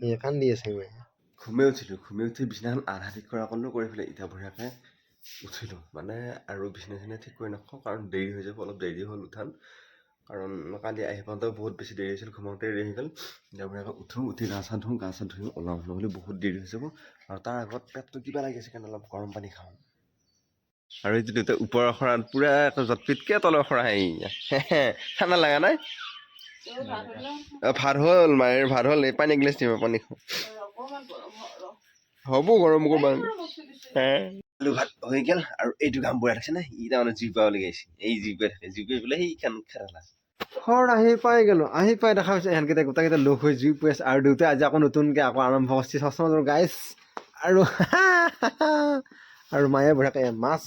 এই কান্দি আছে মায়ে ঘুমে উঠিলোঁ ঘুমে উঠি বিছনাখন আধা ঠিক কৰা কলো কৰি পেলাই ইটা বঢ়িয়াকৈ উঠিলোঁ। মানে আৰু বিছনা চিছনা ঠিক কৰি নাখাওঁ কাৰণ দেৰি হৈ যাব অলপ দেৰি হ'ল উঠান। কাৰণ কালি আহি পাওঁতেও বহুত বেছি দেৰি হৈছিল ঘুমাওঁতে দেৰি হৈ গ'ল। ইটা বঢ়িয়াকৈ উঠোঁ উঠি গা চা ধুওঁ গা চা ধুই ওলাওঁ নহ'লে বহুত দেৰি হৈ যাব। আৰু তাৰ আগত পেটটো কিবা লাগি আছে কাৰণে অলপ গৰম পানী খাওঁ। আৰু এইটো দেউতা ওপৰৰ খৰাত পূৰা জটপিতকৈ তলৰ খৰা আহি ঠাণ্ডা লগা নাই? ভাত হ'ল মায়েৰ ভাত হ'ল এই পানী এগিলাচ দিম পানী খাওঁ হ'ব গৰম কৰিব আলু ভাত হৈ গ'ল আৰু এইটো কাম বঢ়াই থাকছে না ই তাৰমানে জুই পাব লগি আহিছে এই জুই পাই থাকে জুই পাই পেলাই সেই খান খেলা ঘৰত আহি পাই গ'লো আহি পাই দেখা পাইছে এহেঁতকেইটা গোটেইকেইটা লগ হৈ জুই পৰি আছে আৰু দেউতাই আজি আকৌ নতুনকৈ আকৌ আৰম্ভ কৰিছে চচমাযোৰ গাইছ আৰু আৰু মায়ে বঢ়িয়াকৈ মাছ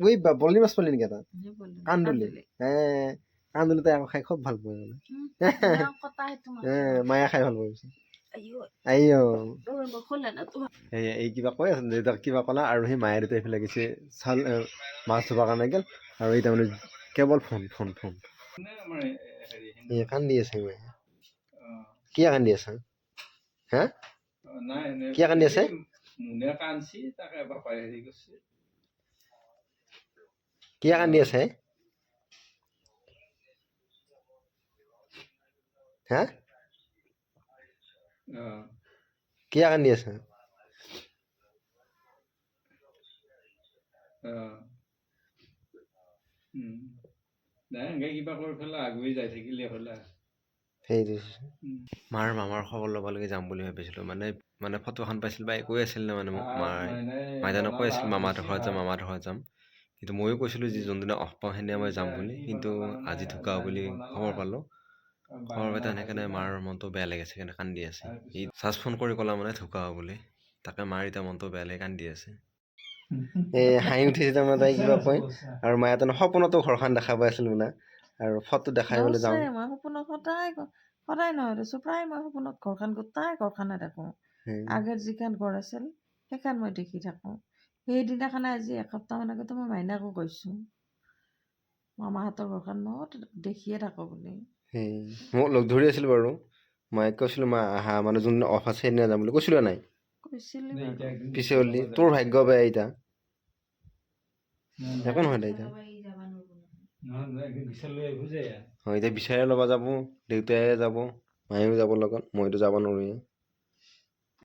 ঐ বা বলি মাছ পালি নেকি এটা? কান্দুলি। হে কান্দুলি তাই আকৌ খাই খুব ভালো পায় মানে। মায়ে খাই ভালো পাইছে আইঅ এই এই কিবা কৈ আছে দেউতাক কিবা ক'লা আৰু সেই মায়ে দেউতাই এইফালে গৈছে চাল মাছ ধৰিবৰ কাৰণে গ'ল আৰু এই তাৰমানে কেৱল ফোন ফোন ফোন। কান্দি আছে মায়ে। কিয় কান্দি আছে? হা? কিয় কান্দি আছে? কিয় কান্দি আছে? হা কিয় কান্দি আছে সেইটো। মাৰ মামাৰ খবৰ ল'বলৈকে যাম বুলি ভাবিছিলোঁ। মানে মানে ফটোখন পাইছিল বা কৈ আছিল নে মানে মোক মাৰ মাইদানক কৈ আছিল মামাহঁতৰ ঘৰত যাম মামাহঁতৰ ঘৰত যাম। কিন্তু ময়ো কৈছিলোঁ যে যোনদিনা অফ পাওঁ সেইদিনা মই যাম বুলি। কিন্তু আজি ঢুকাও বুলি খবৰ পালোঁ। খবৰ পাই তেনেকৈ মাৰ মনটো বেয়া লাগিছে সেইকাৰণে কান্দি আছে। সি চাৰ্জ ফোন কৰি ক'লা মানে ঢুকাও বুলি। তাকে মাৰ এতিয়া মনটো বেয়া লাগি কান্দি আছে। এই হাঁহি উঠিছে তাৰমানে তাই কিবা কয়। আৰু মায়ে তাৰমানে সপোনতো ঘৰখন দেখা পাই আছিল মানে। আৰু ফটো দেখাই পেলাই যাওঁ। মই সপোনত সদায় সদায় নহয় দেচোন প্ৰায় মই সপোনত ঘৰখন গোটাই ঘৰখনে দেখোঁ। আগত যিখন ঘৰ আছিল সেইখন মই দেখি থাকোঁ। সেইদিনাখনে আজি এসপ্তাহমান আগতে মই মাইনাকো কৈছোঁ মামাহঁতৰ ঘৰখন মই দেখিয়ে থাকোঁ বুলি। সেই মোক লগ ধৰি আছিল বাৰু। মায়ে কৈছিলোঁ মা আহা মানে যোনদিনা অফ আছে সেইদিনা যাম বুলি কৈছিলোঁ নাই? কৈছিলি বাৰু। পিছে হ'লি তোৰ ভাগ্য বেয়া এতিয়া একো নহয় দে এতিয়া। হয় এতিয়া বিচাৰি ল'ব যাব দেউতাই যাব মায়েও যাব লগত মইতো যাব নোৱাৰোঁ